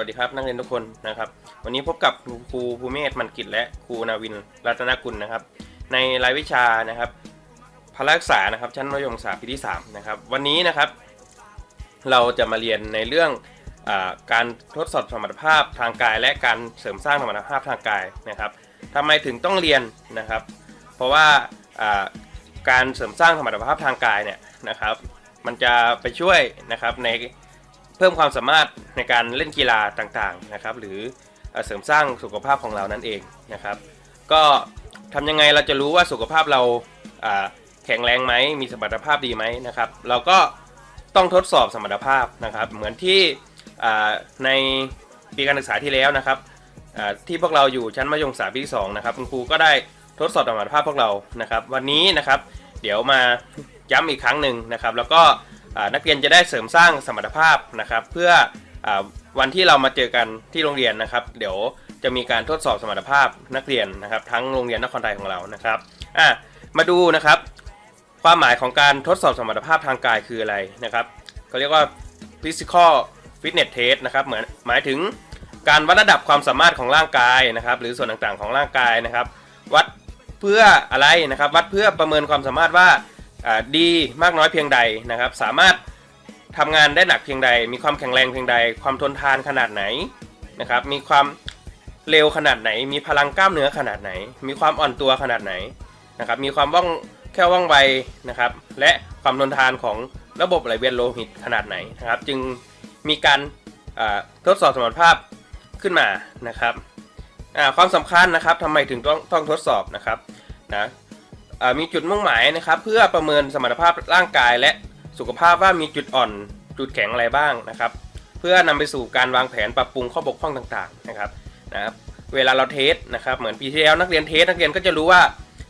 สวัสดีครับนักเรียนทุกคนนะครับ วันนี้พบกับครูภูเมศมันกิจและครูนาวินรัตนกุลนะครับ ในรายวิชานะครับพละศึกษานะครับ ชั้นมัธยมศึกษาปีที่3นะครับ วันนี้นะครับ เราจะมาเรียนในเรื่องอการทดสอบสมรรถภาพทางกาย และการเสริมสร้างสมรรถภาพทางกายนะครับทำไมถึงต้องเรียนนะครับ เพราะว่าการเสริมสร้างสมรรถภาพทางกายเนี่ยนะครับ มันจะไปช่วยนะครับใน เพิ่มความสามารถในการเล่นกีฬาต่างๆนะครับ หรือเสริมสร้างสุขภาพของเรานั่นเองนะครับ ก็ทำยังไงเราจะรู้ว่าสุขภาพเราแข็งแรงไหมมีสมรรถภาพดีไหมนะครับ เราก็ต้องทดสอบสมรรถภาพนะครับ เหมือนที่ในปีการศึกษาที่แล้วนะครับที่พวกเราอยู่ชั้นมัธยมศึกษาปีที่สองนะครับคุณครูก็ได้ทดสอบสมรรถภาพพวกเรานะครับ วันนี้นะครับ เดี๋ยวมาย้ำอีกครั้งหนึ่งนะครับ แล้วก็ นักเรียนจะได้เสริมสร้างสมรรถภาพนะครับ เพื่ออวันที่เรามาเจอกันที่โรงเรียนนะครับ เดี๋ยวจะมีการทดสอบสมรรถภาพนักเรียนนะครับ ทั้งโรงเรียนนครไทยของเรานะครับอะมาดูนะครับ ความหมายของการทดสอบสมรรถภาพทางกายคืออะไรนะครับเขาเรียกว่า physical fitness test นะครับเหมือนหมายถึงการวัดระดับความสามารถของร่างกายนะครับ หรือส่วนต่างๆของร่างกายนะครับ วัดเพื่ออะไรนะครับ วัดเพื่อประเมินความสามารถว่า ดีมากน้อยเพียงใดนะครับ สามารถทำงานได้หนักเพียงใด มีความแข็งแรงเพียงใด ความทนทานขนาดไหนนะครับ มีความเร็วขนาดไหน มีพลังกล้ามเนื้อขนาดไหน มีความอ่อนตัวขนาดไหนนะครับ มีความว่องแค่ว่องไวนะครับ และความทนทานของระบบไหลเวียนโลหิตขนาดไหนนะครับ จึงมีการทดสอบสมรรถภาพขึ้นมานะครับความสำคัญนะครับทำไมถึงต้องต้องทดสอบนะครับนะ มีจุดมุ่งหมายนะครับ เพื่อประเมินสมรรถภาพร่างกายและสุขภาพว่ามีจุดอ่อนจุดแข็งอะไรบ้างนะครับ เพื่อนำไปสู่การวางแผนปรับปรุงข้อบกพร่องต่างๆนะครับนะครับเวลาเราเทสนะครับเหมือนปีที่แล้วนักเรียนเทสนักเรียนก็จะรู้ว่า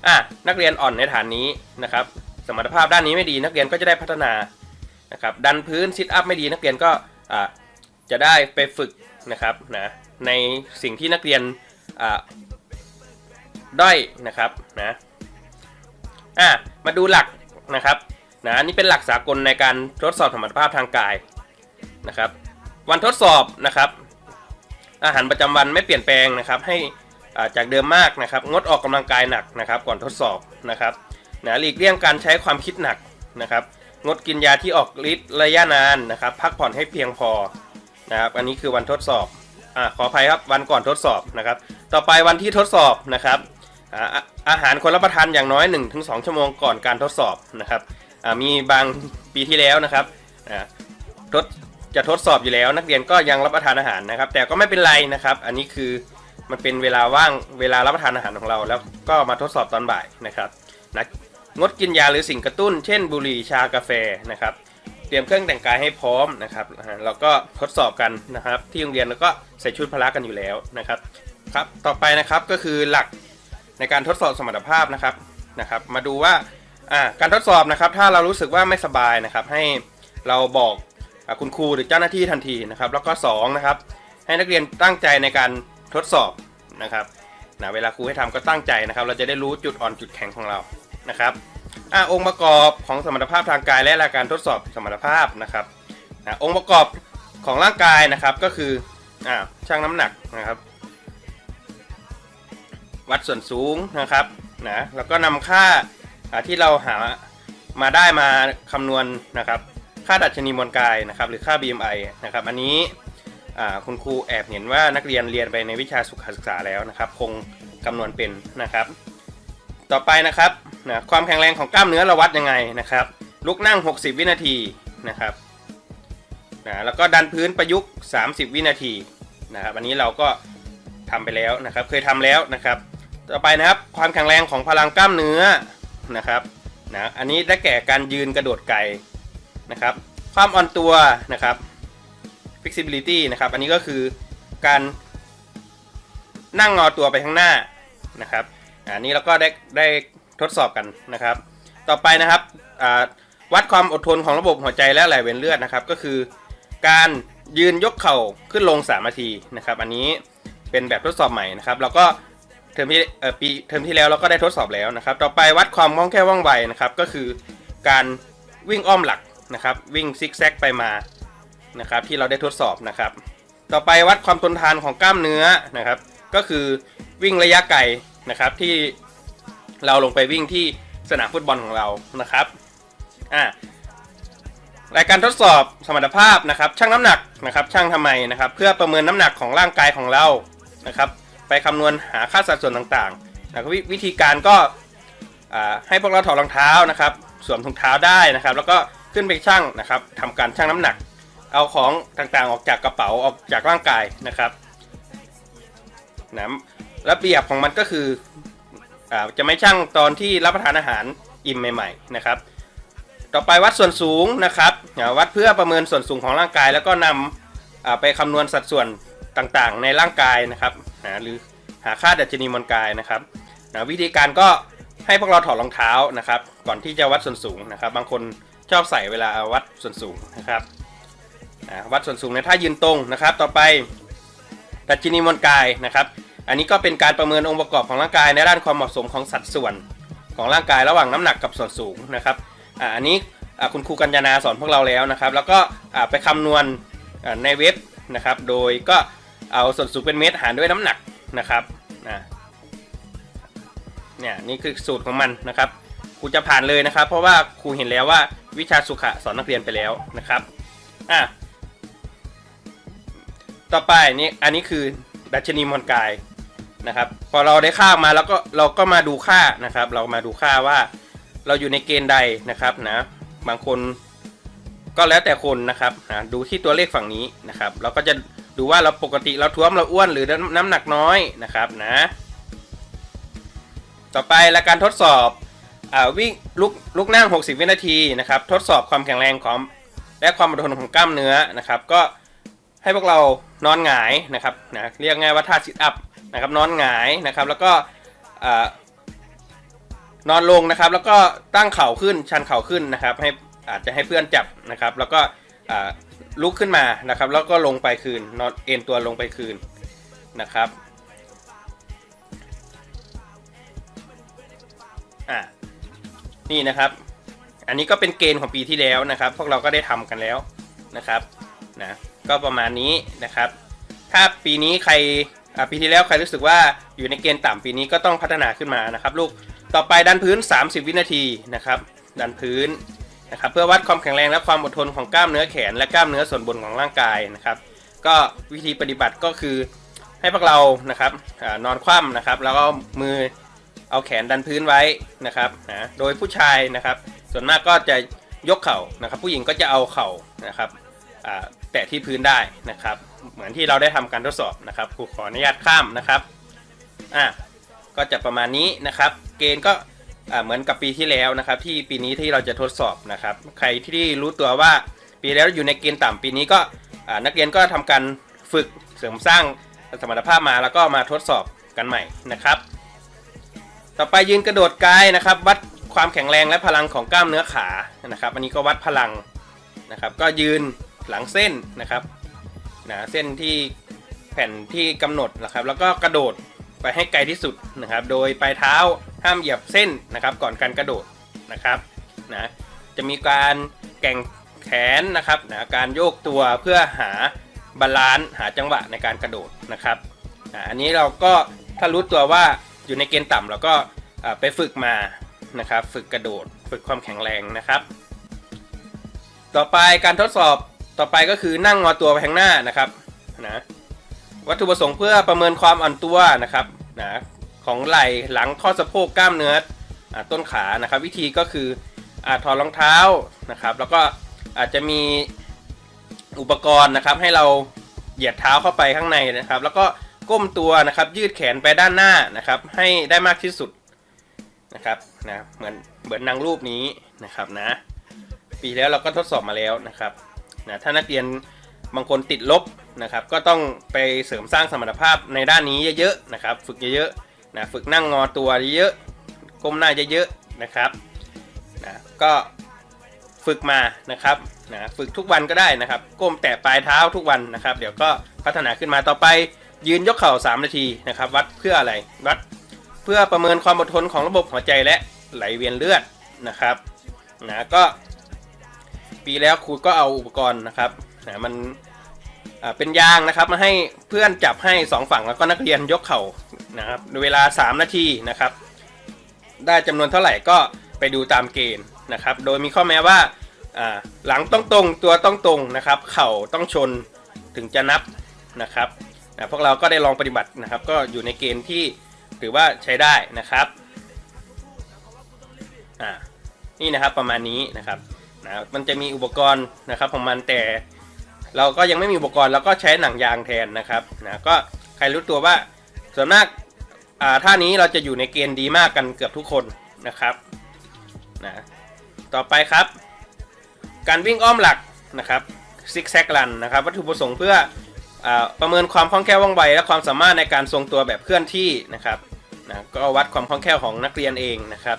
อะนักเรียนอ่อนในฐานนี้นะครับ สมรรถภาพด้านนี้ไม่ดี นักเรียนก็จะได้พัฒนานะครับดันพื้นซิทอัพไม่ดีนักเรียนก็อะจะได้ไปฝึกนะครับนะในสิ่งที่นักเรียนอะด้อยนะครับนะ อะมาดูหลักนะครับนะอันนี่เป็นหลักสากลในการทดสอบสมรรถภาพทางกายนะครับ วันทดสอบนะครับ อาหารประจำวันไม่เปลี่ยนแปลงนะครับ ให้จากเดิมมากนะครับ งดออกกำลังกายหนักนะครับ ก่อนทดสอบนะครับนะหลีกเลี่ยงการใช้ความคิดหนักนะครับ งดกินยาที่ออกฤทธิ์ระยะนานนะครับ พักผ่อนให้เพียงพอนะครับ อันนี้คือวันทดสอบอ่าขออภัยครับวันก่อนทดสอบนะครับ ต่อไปวันที่ทดสอบนะครับ อาหารควรรับประทานอย่างน้อย 1-2 ชั่วโมงก่อนการทดสอบนะครับมีบางปีที่แล้วนะครับทดจะทดสอบอยู่แล้ว นักเรียนก็ยังรับประทานอาหารนะครับ แต่ก็ไม่เป็นไรนะครับ อันนี้คือมันเป็นเวลาว่างเวลารับประทานอาหารของเรา แล้วก็มาทดสอบตอนบ่ายนะครับนะงดกินยาหรือสิ่งกระตุ้น เช่น บุหรี่ชากาแฟนะครับ เตรียมเครื่องแต่งกายให้พร้อมนะครับเราก็ทดสอบกันนะครับ ที่โรงเรียนแล้วก็ใส่ชุดพละกันอยู่แล้วนะครับครับ ต่อไปนะครับก็คือหลัก ในการทดสอบสมรรถภาพนะครับนะครับ มาดูว่าการทดสอบนะครับ ถ้าเรารู้สึกว่าไม่สบายนะครับ ให้เราบอกอคุณครูหรือเจ้าหน้าที่ทันทีนะครับ แล้วก็2นะครับให้นักเรียนตั้งใจในการทดสอบนะครับนะเวลาครูให้ทำก็ตั้งใจนะครับ เราจะได้รู้จุดอ่อนจุดแข็งของเรานะครับอ่าองค์ประกอบของสมรรถภาพทางกายและาการทดสอบสมรรถภาพนะครับนะองค์ประกอบของร่างกายนะครับก็คืออ่าชั่งน้ำหนักนะครับ วัดส่วนสูงนะครับนะแล้วก็นำค่าอ่าที่เราหามาได้มาคำนวณนะครับ ค่าดัชนีมวลกายนะครับ หรือค่า BMI นะครับ อันนี้คุณครูแอบเห็นว่านักเรียนเรียนไปในวิชาสุขศึกษาแล้วนะครับ คงคำนวณเป็นนะครับ ต่อไปนะครับนะความแข็งแรงของกล้ามเนื้อเราวัดยังไงนะครับ ลุกนั่ง 60 วินาทีนะครับนะแล้วก็ดันพื้นประยุกต์ 30 วินาทีนะครับ อันนี้เราก็ทำไปแล้วนะครับ เคยทำแล้วนะครับ ต่อไปนะครับความแข็งแรงของพลังกล้ามเนื้อนะครับนะอันนี้ได้แก่การยืนกระโดดไกลนะครับ ความอ่อนตัวนะครับ flexibility นะครับ อันนี้ก็คือการนั่งงอตัวไปข้างหน้านะครับอันนี้เราก็ได้ได้ทดสอบกันนะครับ ต่อไปนะครับวัดความอดทนของระบบหัวใจและไหลเวียนเลือดนะครับ ก็คือ การยืนยกเข่าขึ้นลง3นาทีนะครับ อันนี้เป็นแบบทดสอบใหม่นะครับ เราก็ ทอมที่เอ่อปีเทอมที่แล้วเราก็ได้ทดสอบแล้วนะครับ ต่อไปวัดความคล่องแคล่วว่องไวนะครับ ก็คือการวิ่งอ้อมหลักนะครับ วิ่งซิกแซกไปมานะครับที่เราได้ทดสอบนะครับ ต่อไปวัดความทนทานของกล้ามเนื้อนะครับ ก็คือวิ่งระยะไกลนะครับที่เราลงไปวิ่งที่สนามฟุตบอลของเรานะครับอ่ารายการทดสอบสมรรถภาพนะครับชั่งน้ำหนักนะครับชั่งทำไมนะครับ เพื่อประเมินน้ำหนักของร่างกายของเรานะครับ ไปคำนวณหาค่าสัดส่วนต่างๆนะครับววิธีการก็ให้พวกเราถอดรองเท้านะครับสวมถุงเท้าได้นะครับ แล้วก็ขึ้นไปชั่งนะครับทำการชั่งน้ำหนัก เอาของต่างๆออกจากกระเป๋าออกจากร่างกายนะครับนะระเบียบของมันก็คืออจะไม่ชั่งตอนที่รับประทานอาหารอิ่มใหม่ ๆนะครับ ต่อไปวัดส่วนสูงนะครับวัดเพื่อประเมินส่วนสูงของร่างกาย แล้วก็นำไปคำนวณสัดส่วนต่างๆ ในร่างกายนะครับ อ่าหรือหาค่าดัชนีมวลกายนะครับนะวิธีการก็ให้พวกเราถอดรองเท้านะครับ ก่อนที่จะวัดส่วนสูงนะครับ บางคนชอบใส่เวลาวัดส่วนสูงนะครับอ่าวัดส่วนสูงในท่ายืนตรงนะครับ ต่อไปดัชนีมวลกายนะครับ อันนี้ก็เป็นการประเมินองค์ประกอบของร่างกายในด้านความเหมาะสมของสัดส่วนของร่างกายระหว่างน้ำหนักกับส่วนสูงนะครับอันนี้คุณครูกัญญานาสอนพวกเราแล้วนะครับ แล้วก็ไปคำนวณในเว็บนะครับ โดยก็ เอาส่วนสูงเป็นเมตรหารด้วยน้ำหนักนะครับอ่าเนี่ยนี่คือสูตรของมันนะครับครูจะผ่านเลยนะครับ เพราะว่าครูเห็นแล้วว่าวิชาสุขะสอนนักเรียนไปแล้วนะครับอะต่อไปนี่อันนี้คือดัชนีมวลกายนะครับ พอเราได้ค่ามาแล้วก็เราก็มาดูค่านะครับ เรามาดูค่าว่าเราอยู่ในเกณฑ์ใดนะครับนะบางคนก็แล้วแต่คนนะครับนะดูที่ตัวเลขฝั่งนี้นะครับ เราก็จะ ดูว่าเราปกติเราท้วมเราอ้วนหรือน้ำหนักน้อยนะครับนะ ต่อไปและการทดสอบอวิ่งลุกลุกนั่ง 60 วินาทีนะครับ ทดสอบความแข็งแรงของและความอดทนของกล้ามเนื้อนะครับ ก็ให้พวกเรานอนหงายนะครับนะเรียกง่ายว่าท่าซิทอัพนะครับนอนหงายนะครับ แล้วก็นอนลงนะครับ แล้วก็ตั้งเข่าขึ้นชันเข่าขึ้นนะครับ ให้อาจจะให้เพื่อนจับนะครับ แล้วก็ ลุกขึ้นมานะครับ แล้วก็ลงไปคืนนอนเอ็นตัวลงไปคืนนะครับอ่านี่นะครับ อันนี้ก็เป็นเกณฑ์ของปีที่แล้วนะครับ พวกเราก็ได้ทำกันแล้วนะครับนะก็ประมาณนี้นะครับ ถ้าปีนี้ใครปีที่แล้วใครรู้สึกว่าอยู่ในเกณฑ์ต่ำปีนี้ก็ต้องพัฒนาขึ้นมานะครับ ลูกต่อไปดันพื้น 30 วินาทีนะครับ ดันพื้น นะครับเพื่อวัดความแข็งแรงและความอดทนของกล้ามเนื้อแขน และกล้ามเนื้อส่วนบนของร่างกายนะครับ ก็วิธีปฏิบัติก็คือให้พวกเรานะครับอนอนคว่ำนะครับ แล้วก็มือเอาแขนดันพื้นไว้นะครับนะโดยผู้ชายนะครับ ส่วนมากก็จะยกเข่านะครับ ผู้หญิงก็จะเอาเข่านะครับแตะที่พื้นได้นะครับ เหมือนที่เราได้ทำการทดสอบนะครับครูขออนุญาตข้ามนะครับอะก็จะประมาณนี้นะครับ เกณฑ์ก็ เหมือนกับปีที่แล้วนะครับ ที่ปีนี้ที่เราจะทดสอบนะครับ ใครที่รู้ตัวว่าปีแล้วอยู่ในเกณฑ์ต่ำปีนี้ก็นักเรียนก็ทำการฝึกเสริมสร้างสมรรถภาพมาแล้วก็มาทดสอบกันใหม่นะครับ ต่อไปยืนกระโดดกายนะครับ วัดความแข็งแรงและพลังของกล้ามเนื้อขานะครับอันนี้ก็วัดพลังนะครับ ก็ยืนหลังเส้นนะครับนะเส้นที่แผ่นที่กำหนดนะครับ แล้วก็กระโดดไปให้ไกลที่สุดนะครับ โดยปลายเท้า ห้ามเหยียบเส้นนะครับ ก่อนการกระโดดนะครับนะจะมีการแก่งแขนนะครับนะการโยกตัวเพื่อหาบาลานซ์หาจังหวะในการกระโดดนะครับนะอันนี้เราก็ถ้ารู้ตัวว่าอยู่ในเกณฑ์ต่ำเราก็ไปฝึกมานะครับฝึกกระโดดฝึกความแข็งแรงนะครับ ต่อไปการทดสอบต่อไปก็คือนั่งงอตัวไปข้างหน้านะครับนะวัตถุประสงค์เพื่อประเมินความอ่อนตัวนะครับนะ ของไหล่หลังข้อสะโพกกล้ามเนื้ออต้นขานะครับ วิธีก็คืออาถอดรองเท้านะครับ แล้วก็อาจจะมีอุปกรณ์นะครับ ให้เราเหยียดเท้าเข้าไปข้างในนะครับ แล้วก็ก้มตัวนะครับ ยืดแขนไปด้านหน้านะครับ ให้ได้มากที่สุดนะครับนะเหมือนเหมือนนางรูปนี้นะครับนะ ปีแล้วเราก็ทดสอบมาแล้วนะครับนะถ้านักเรียนบางคนติดลบนะครับ ก็ต้องไปเสริมสร้างสมรรถภาพในด้านนี้เยอะๆนะครับ ฝึกเยอะๆ นะฝึกนั่งงอตัวเยอะก้มหน้าเยอะๆนะครับนะก็ฝึกมานะครับนะฝึกทุกวันก็ได้นะครับ ก้มแตะปลายเท้าทุกวันนะครับ เดี๋ยวก็พัฒนาขึ้นมาต่อไปยืนยกเข่า 3 นาทีนะครับ วัดเพื่ออะไรวัดเพื่อประเมินความอดทนของระบบหัวใจและไหลเวียนเลือดนะครับนะก็ปีแล้วครูก็เอาอุปกรณ์นะครับนะมัน เป็นยางนะครับมาให้เพื่อนจับให้สองฝั่งแล้วก็นักเรียนยกเข่านะครับเวลา 3 นาทีนะครับ ได้จำนวนเท่าไหร่ก็ไปดูตามเกณฑ์นะครับ โดยมีข้อแม้ว่าหลังต้องตรงตัวต้องตรงนะครับ เข่าต้องชนถึงจะนับนะครับนะพวกเราก็ได้ลองปฏิบัตินะครับ ก็อยู่ในเกณฑ์ที่ถือว่าใช้ได้นะครับนี่นะครับประมาณนี้นะครับนะมันจะมีอุปกรณ์นะครับของมันแต่ เราก็ยังไม่มีอุปกรณ์เราก็ใช้หนังยางแทนนะครับนะก็ใครรู้ตัวว่าส่วนมากอ่าท่านี้เราจะอยู่ในเกณฑ์ดีมากกันเกือบทุกคนนะครับนะต่อไปครับ การวิ่งอ้อมหลักนะครับซิกแซกลันนะครับวัตถุประสงค์เพื่ออาประเมินความคล่องแคล่วว่องไวและความสามารถในการทรงตัวแบบเคลื่อนที่นะครับนะก็วัดความคล่องแคล่วของนักเรียนเองนะครับ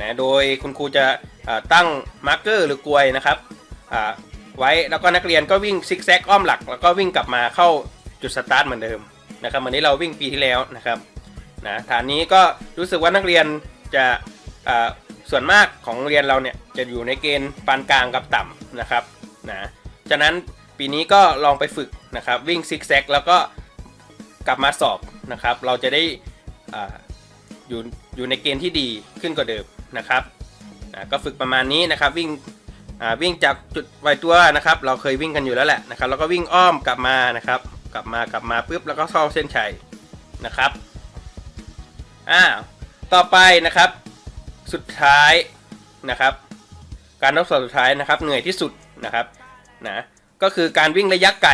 นะโดยคุณครูจะอ่าตั้งมาร์กเกอร์หรือกลวยนะครับอ่า ไว้แล้วก็นักเรียนก็วิ่งซิกแซกอ้อมหลัก แล้วก็วิ่งกลับมาเข้าจุดสตาร์ทเหมือนเดิมนะครับเหมือนที่เราวิ่งปีที่แล้วนะครับนะฐานนี้ก็รู้สึกว่านักเรียนจะอ่าส่วนมากของเรียนเราเนี่ยจะอยู่ในเกณฑ์ปานกลางกับต่ำนะครับนะฉะนั้นปีนี้ก็ลองไปฝึกนะครับวิ่งซิกแซกแล้วก็กลับมาสอบนะครับ เราจะได้อาอยู่อยู่ในเกณฑ์ที่ดีขึ้นกว่าเดิมนะครับนะก็ฝึกประมาณนี้นะครับวิ่ง วิ่งจากจุดไวตัวนะครับ เราเคยวิ่งกันอยู่แล้วแหละนะครับ แล้วก็วิ่งอ้อมกลับมานะครับ กลับมากลับมาปุ๊บแล้วก็เข้าเส้นชัยนะครับอ่าต่อไปนะครับ สุดท้ายนะครับ การทดสอบสุดท้ายนะครับ เหนื่อยที่สุดนะครับนะก็คือการวิ่งระยะไกล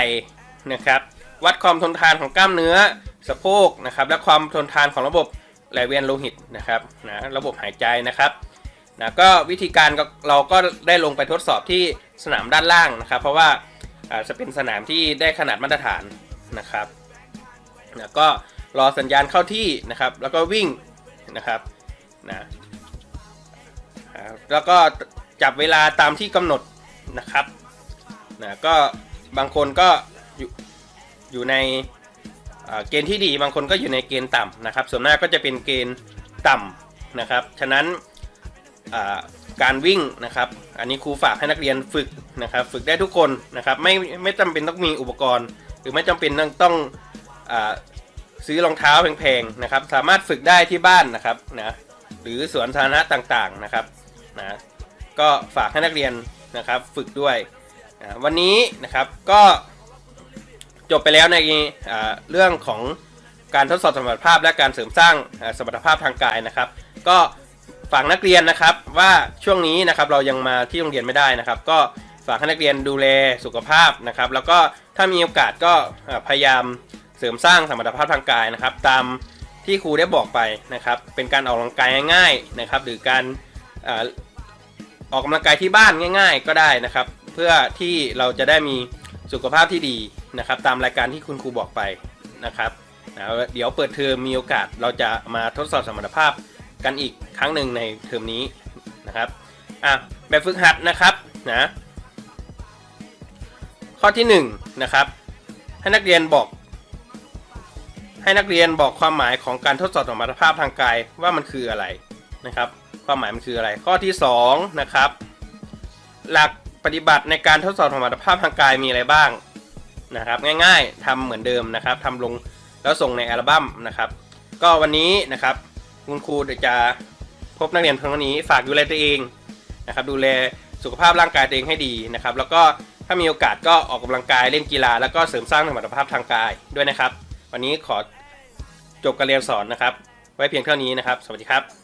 นะครับ วัดความทนทานของกล้ามเนื้อสะโพกนะครับ และความทนทานของระบบไหลเวียนโลหิตนะครับนะระบบหายใจนะครับ นะก็วิธีการก็เราก็ได้ลงไปทดสอบที่สนามด้านล่างนะครับ เพราะว่าจะเป็นสนามที่ได้ขนาดมาตรฐานนะครับนะก็รอสัญญาณเข้าที่นะครับ แล้วก็วิ่งนะครับนะแล้วก็จับเวลาตามที่กำหนดนะครับนะก็บางคนก็อยู่อยู่ในเกณฑ์ที่ดีบางคนก็อยู่ในเกณฑ์ต่ำนะครับ ส่วนมากก็จะเป็นเกณฑ์ต่ำนะครับ ฉะนั้น การวิ่งนะครับ อันนี้ครูฝากให้นักเรียนฝึกนะครับ ฝึกได้ทุกคนนะครับ ไม่ไม่จำเป็นต้องมีอุปกรณ์ หรือไม่จำเป็นต้องต้องอซื้อรองเท้าแพงๆนะครับ สามารถฝึกได้ที่บ้านนะครับนะหรือสวนสาธารณะต่างๆนะครับนะก็ฝากให้นักเรียนนะครับฝึกด้วยนะวันนี้นะครับก็จบไปแล้วในเรื่องของการทดสอบสมรรถภาพและการเสริมสร้างสมรรถภาพทางกายนะครับ ก็ ฝากนักเรียนนะครับว่าช่วงนี้นะครับเรายังมาที่โรงเรียนไม่ได้นะครับ ก็ฝากให้นักเรียนดูแลสุขภาพนะครับ แล้วก็ถ้ามีโอกาสก็พยายามเสริมสร้างสมรรถภาพทางกายนะครับ ตามที่ครูได้บอกไปนะครับ เป็นการออกกำลังกายง่ายๆนะครับ หรือการออกกำลังกายที่บ้านง่าย ๆ ก็ได้นะครับ เพื่อที่เราจะได้มีสุขภาพที่ดีนะครับ ตามรายการที่คุณครูบอกไปนะครับเดี๋ยวเปิดเทอมมีโอกาสเราจะมาทดสอบสมรรถภาพ กันอีกครั้งหนึ่งในเทอมนี้นะครับอะแบบฝึกหัดนะครับนะข้อที่หนึ่งนะครับให้นักเรียนบอก ให้นักเรียนบอกความหมายของการทดสอบสมรรถภาพทางกายว่ามันคืออะไรนะครับ ความหมายมันคืออะไร ข้อที่2นะครับหลักปฏิบัติในการทดสอบสมรรถภาพทางกายมีอะไรบ้างนะครับ ง่ายๆทำเหมือนเดิมนะครับทำลงแล้วส่งในอัลบั้มนะครับ ก็วันนี้นะครับ คุณครูจะพบนักเรียนเพียงนี้ฝากดูแลตัวเองนะครับ ดูแลสุขภาพร่างกายตัวเองให้ดีนะครับ แล้วก็ถ้ามีโอกาสก็ออกกำลังกายเล่นกีฬา แล้วก็เสริมสร้างสมรรถภาพทางกายด้วยนะครับ วันนี้ขอจบการเรียนสอนนะครับ ไว้เพียงเท่านี้นะครับ สวัสดีครับ